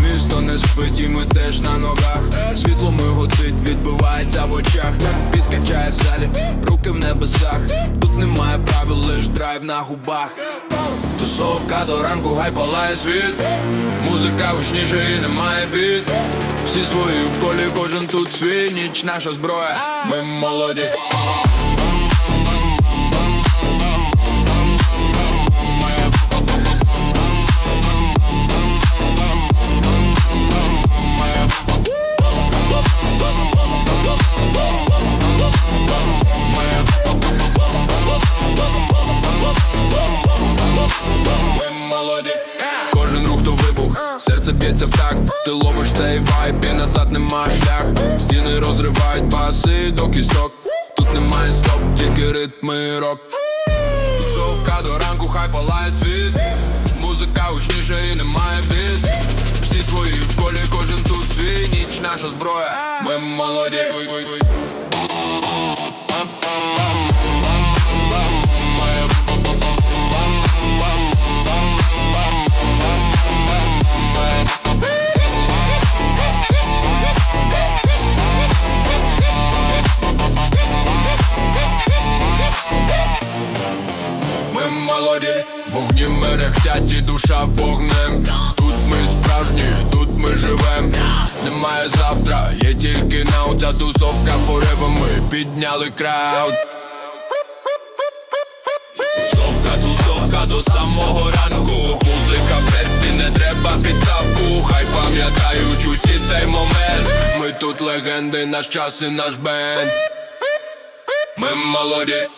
Місто не спить і ми теж на ногах Світло миготить, відбивається в очах Підкачає в залі, руки в небесах Тут немає правил, лиш драйв на губах Тусовка до ранку, гай палає світ. Музика гучніше і немає біт. Всі свої в колі, кожен тут свій ніч наша зброя. Ми молоді Ми Кожен рух то вибух, серце б'ється в такт. Ти ловиш цей вайб і назад нема шлях. Стіни розривають баси до кісток. Тут немає стоп, тільки ритм і рок Тусовка до ранку, хай палає світ. Музика гучніше і немає біт Всі свої в колі, кожен тут свій. Ніч наша зброя. Ми молоді вогні мерехтять і душа вогнем. Тут ми справжні, тут ми живем. Немає завтра, є тільки нау Ця тусовка forever. Ми підняли крауд. Тусовка, тусовка до самого ранку. Музика в серці, не треба підставку. Хай пам'ятають усі цей момент. Ми тут легенди, наш час і наш бенд. Ми молоді